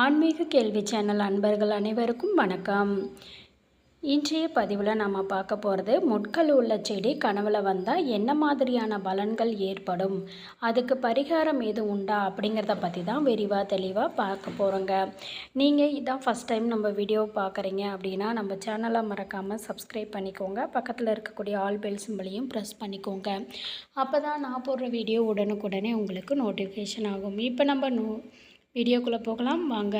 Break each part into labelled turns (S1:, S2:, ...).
S1: ஆன்மீக கேள்வி சேனல் அன்பர்கள் அனைவருக்கும் வணக்கம். இன்றைய பதிவில் நம்ம பார்க்க போகிறது முட்கள் உள்ள செடி கனவுல வந்தால் என்ன மாதிரியான பலன்கள் ஏற்படும்? அதுக்கு பரிகாரம் எதுவும் உண்டா அப்படிங்கிறத பற்றி தான் விரிவாக தெளிவாக பார்க்க போகிறோங்க நீங்கள் இதான் ஃபஸ்ட் டைம் நம்ம வீடியோ பார்க்குறீங்க அப்படின்னா நம்ம சேனலை மறக்காமல் சப்ஸ்கிரைப் பண்ணிக்கோங்க. பக்கத்தில் இருக்கக்கூடிய ஆல் பெல் சிம்பிளையும் ப்ரெஸ் பண்ணிக்கோங்க. அப்போ தான் நான் போடுற வீடியோ உடனுக்குடனே உங்களுக்கு நோட்டிஃபிகேஷன் ஆகும். இப்போ நம்ம நோ வீடியோக்குள்ளே போகலாம். வாங்க.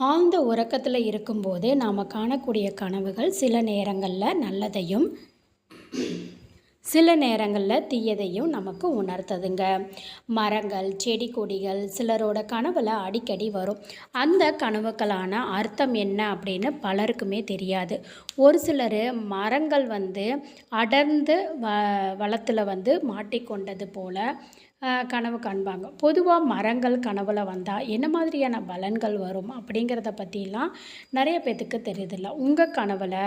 S1: ஆழ்ந்த உறக்கத்தில் இருக்கும்போது நாம் காணக்கூடிய கனவுகள் சில நேரங்களில் நல்லதையும் சில நேரங்களில் தீயதையும் நமக்கு உணர்த்துதுங்க. மரங்கள் செடி கொடிகள் சிலரோட கனவில் அடிக்கடி வரும். அந்த கனவுகளான அர்த்தம் என்ன அப்படின்னு பலருக்குமே தெரியாது. ஒரு சிலர் மரங்கள் வந்து அடர்ந்து வ வளத்தில் வந்து மாட்டிக்கொண்டது போல் கனவு காண்பாங்க. பொதுவாக மரங்கள் கனவுல வந்தால் என்ன மாதிரியான பலன்கள் வரும் அப்படிங்கிறத பற்றிலாம் நிறைய பேர்த்துக்கு தெரியுதில்ல. உங்கள் கனவில்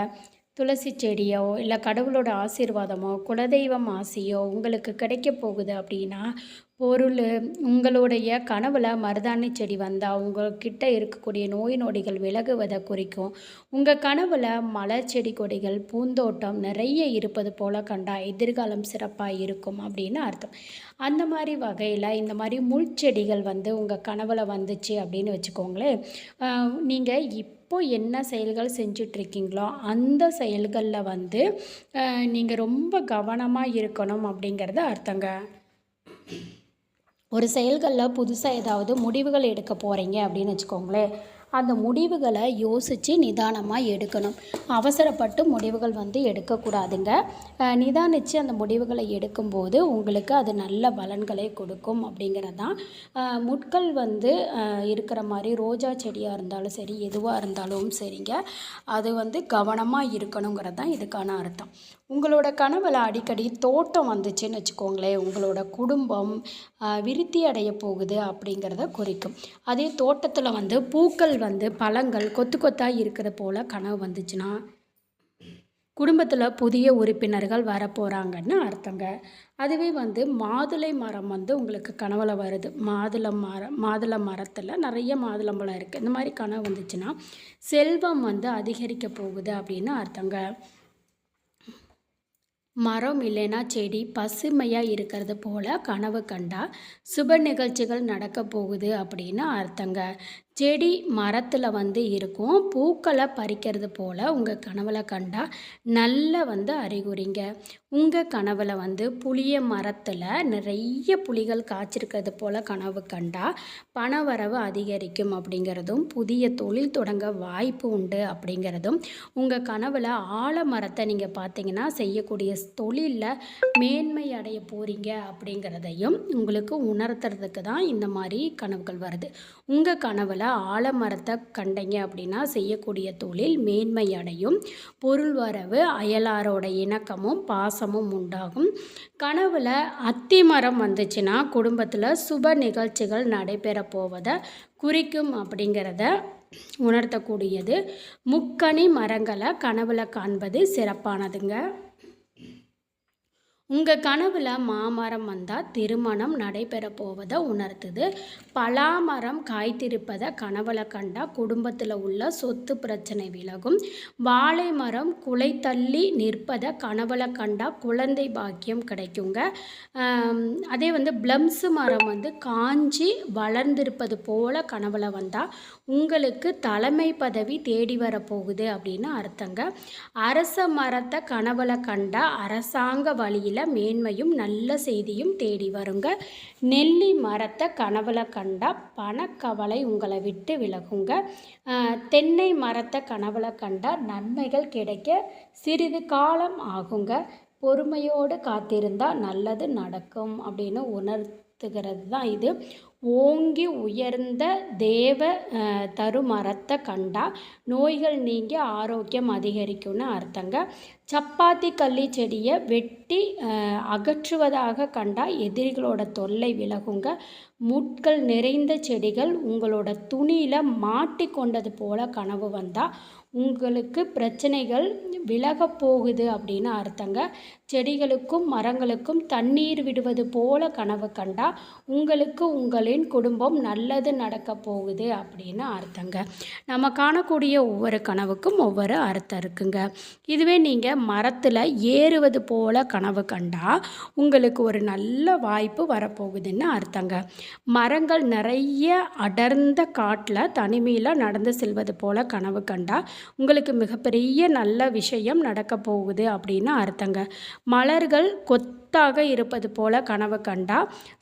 S1: துளசி செடியோ இல்லை கடவுளோட ஆசீர்வாதமோ குலதெய்வம் ஆசையோ உங்களுக்கு கிடைக்க போகுது அப்படின்னா பொருள் உங்களுடைய கனவில் மருதாணி செடி வந்தால் உங்கள்கிட்ட இருக்கக்கூடிய நோய் நொடிகள் விலகுவதை குறிக்கும். உங்கள் கனவில் மலர் செடி கொடிகள் பூந்தோட்டம் நிறைய இருப்பது போல் கண்டா எதிர்காலம் சிறப்பாக இருக்கும் அப்படின்னு அர்த்தம். அந்த மாதிரி வகையில் இந்த மாதிரி முள் செடிகள் வந்து உங்கள் கனவில் வந்துச்சு அப்படின்னு வச்சுக்கோங்களேன். நீங்கள் இப்போ என்ன செயல்கள் செஞ்சிட்ருக்கீங்களோ அந்த செயல்களில் வந்து நீங்கள் ரொம்ப கவனமாக இருக்கணும் அப்படிங்கிறது அர்த்தங்க. ஒரு செயல்களில் புதுசாக ஏதாவது முடிவுகள் எடுக்க போகிறீங்க அப்படின்னு வச்சுக்கோங்களேன். அந்த முடிவுகளை யோசித்து நிதானமாக எடுக்கணும். அவசரப்பட்டு முடிவுகள் வந்து எடுக்கக்கூடாதுங்க. நிதானித்து அந்த முடிவுகளை எடுக்கும்போது உங்களுக்கு அது நல்ல பலன்களை கொடுக்கும் அப்படிங்கிறது தான் முட்கள் வந்து இருக்கிற மாதிரி ரோஜா செடியாக இருந்தாலும் சரி எதுவாக இருந்தாலும் சரிங்க. அது வந்து கவனமாக இருக்கணுங்கிறது தான் இதுக்கான அர்த்தம். உங்களோட கனவில் அடிக்கடி தோட்டம் வந்துச்சுன்னு வச்சுக்கோங்களேன். உங்களோட குடும்பம் விருத்தி அடைய போகுது அப்படிங்கிறத குறிக்கும். அதே தோட்டத்தில் வந்து பூக்கள் வந்து பழங்கள் கொத்து கொத்தாக இருக்கிற போல் கனவு வந்துச்சுன்னா குடும்பத்தில் புதிய உறுப்பினர்கள் வரப்போகிறாங்கன்னு அர்த்தங்க. அதுவே வந்து மாதுளை மரம் வந்து உங்களுக்கு கனவுல வருது. மாதுளை மரம் மாதுளை மரத்தில் நிறைய மாதுளம்பழம் இருக்குது இந்த மாதிரி கனவு வந்துச்சுன்னா செல்வம் வந்து அதிகரிக்க போகுது அப்படின்னு அர்த்தங்க. மரம் இல்லைன்னா செடி பசுமையாக இருக்கிறது போல் கனவு கண்டா சுப நிகழ்ச்சிகள் நடக்க போகுது அப்படின்னு அர்த்தங்க. செடி மரத்தில் வந்து இருக்கும். பூக்களை பறிக்கிறது போல் உங்கள் கனவில் கண்டா நல்ல வந்து அறிகுறிங்க. உங்கள் கனவில் வந்து புளிய மரத்தில் நிறைய புலிகள் காய்ச்சிருக்கிறது போல் கனவு கண்டா பண வரவு அதிகரிக்கும் அப்படிங்கிறதும் புதிய தொழில் தொடங்க வாய்ப்பு உண்டு அப்படிங்கிறதும் உங்கள் கனவில் ஆலமரத்தை நீங்கள் பார்த்தீங்கன்னா செய்யக்கூடிய தொழிலில் மேன்மை அடைய போகிறீங்க அப்படிங்கிறதையும் உங்களுக்கு உணர்த்துறதுக்கு தான் இந்த மாதிரி கனவுகள் வருது. உங்கள் கனவில் ஆலமரத்தை கண்டீங்க அப்படின்னா செய்யக்கூடிய தொழில் மேன்மை அடையும். பொருள் வரவு அயலாரோட இணக்கமும் பாசமும் உண்டாகும். கனவில் அத்தி மரம் வந்துச்சுன்னா குடும்பத்தில் சுப நிகழ்ச்சிகள் நடைபெற போவதை குறிக்கும் அப்படிங்கிறத உணர்த்தக்கூடியது. முக்கணி மரங்களை கனவுல காண்பது சிறப்பானதுங்க. உங்கள் கனவில் மாமரம் வந்தால் திருமணம் நடைபெற போவதை உணர்த்துது. பலாமரம் காய்த்திருப்பதை கனவுல கண்டால் குடும்பத்தில் உள்ள சொத்து பிரச்சனை விலகும். வாழை மரம் குலை தள்ளி நிற்பதை கனவுல கண்டால் குழந்தை பாக்கியம் கிடைக்குங்க. அதே வந்து பிளம்ஸு மரம் வந்து காஞ்சி வளர்ந்திருப்பது போல கனவுல வந்தால் உங்களுக்கு தலைமை பதவி தேடி வரப்போகுது அப்படின்னு அர்த்தங்க. அரச மரத்தை கனவுல கண்டால் அரசாங்க வழியில் மேன்மையும் நல்ல செய்தியும் தேடி வருங்க. நெல்லி மரத்தை கனவுல கண்டா பணக்கவலை உங்களை விட்டு விலகுங்க. தென்னை மரத்தை கனவுல கண்டா நன்மைகள் கிடைக்க சிறிது காலம் ஆகுங்க. பொறுமையோடு காத்திருந்தால் நல்லது நடக்கும் அப்படின்னு உணர்த்துகிறது தான் இது. ஓங்கி உயர்ந்த தேவ தருமரத்தை கண்டா நோய்கள் நீங்கி ஆரோக்கியம் அதிகரிக்கும்னு அர்த்தங்க. சப்பாத்தி கள்ளி செடியை வெட்டி அகற்றுவதாக கண்டால் எதிரிகளோட தொல்லை விலகுங்க. முட்கள் நிறைந்த செடிகள் உங்களோட துணியில் மாட்டி கொண்டது போல கனவு வந்தால் உங்களுக்கு பிரச்சனைகள் விலக போகுது அப்படின்னு அர்த்தங்க. செடிகளுக்கும் மரங்களுக்கும் தண்ணீர் விடுவது போல கனவு கண்டா உங்களுக்கு உங்களின் உங்களின் குடும்பம் நல்லது நடக்க போகுது அப்படின்னு அர்த்தங்க. நம்ம காணக்கூடிய ஒவ்வொரு கனவுக்கும் ஒவ்வொரு அர்த்தம் இருக்குங்க. இதுவே நீங்கள் மரத்தில் ஏறுவது போல கனவு கண்டா உங்களுக்கு ஒரு நல்ல வாய்ப்பு வரப்போகுதுன்னு அர்த்தங்க. மரங்கள் நிறைய அடர்ந்த காட்டில் தனிமையில் நடந்து செல்வது போல கனவு கண்டா உங்களுக்கு மிகப்பெரிய நல்ல விஷயம் நடக்க போகுது அப்படின்னு அர்த்தங்க. மலர்கள் கொத் சொத்தாக இருப்பது போல கனவு கண்டா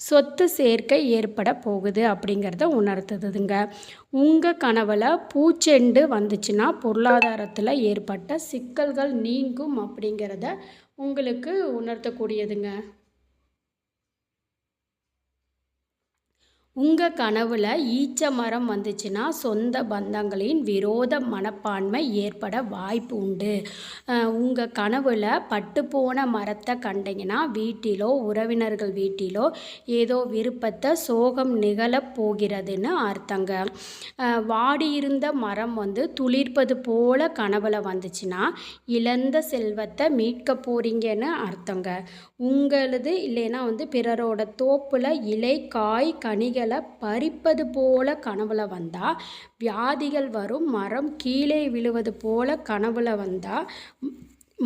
S1: சொத்து சேர்க்கை ஏற்பட போகுது அப்படிங்கிறத உணர்த்துதுங்க. உங்கள் கனவில் பூச்செண்டு வந்துச்சுன்னா பொருளாதாரத்தில் ஏற்பட்ட சிக்கல்கள் நீங்கும் அப்படிங்கிறத உங்களுக்கு உணர்த்தக்கூடியதுங்க. உங்கள் கனவில் ஈச்ச மரம் வந்துச்சுன்னா சொந்த பந்தங்களின் விரோத மனப்பான்மை ஏற்பட வாய்ப்பு உண்டு. உங்கள் கனவில் பட்டுப்போன மரத்தை கண்டிங்கன்னா வீட்டிலோ உறவினர்கள் வீட்டிலோ ஏதோ விருப்பத்தை சோகம் நிகழப் போகிறதுன்னு அர்த்தங்க. வாடியிருந்த மரம் வந்து துளிர்ப்பது போல கனவில் வந்துச்சுன்னா இழந்த செல்வத்தை மீட்க போகிறீங்கன்னு அர்த்தங்க. உங்களது இல்லைன்னா வந்து பிறரோட தோப்பில் இலை காய் கனிகள் இலைகளை பறிப்பது போல கனவுல வந்தால் வியாதிகள் வரும் மரம் கீழே விழுவது போல கனவுல வந்தால்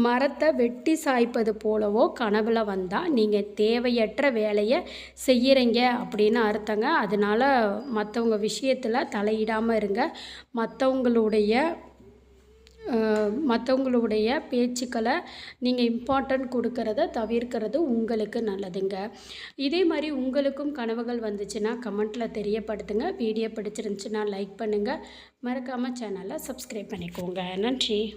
S1: மரத்தை வெட்டி சாய்ப்பது போலவோ கனவுல வந்தால் நீங்கள் தேவையற்ற வேலையை செய்கிறீங்க அப்படின்னு அர்த்தங்க. அதனால் மற்றவங்க விஷயத்தில் தலையிடாமல் இருங்க. மற்றவங்களுடைய மற்றவங்களுடைய பேச்சுக்களை நீங்கள் இம்பார்ட்டன்ட் கொடுக்கறத தவிர்க்கிறது உங்களுக்கு நல்லதுங்க. இதே மாதிரி உங்களுக்கும் கனவுகள் வந்துச்சுன்னா கமெண்ட்டில் தெரியப்படுத்துங்க. வீடியோ பிடிச்சிருந்துச்சுன்னா லைக் பண்ணுங்கள் மறக்காமல் சேனலை சப்ஸ்கிரைப் பண்ணிக்கோங்க. நன்றி.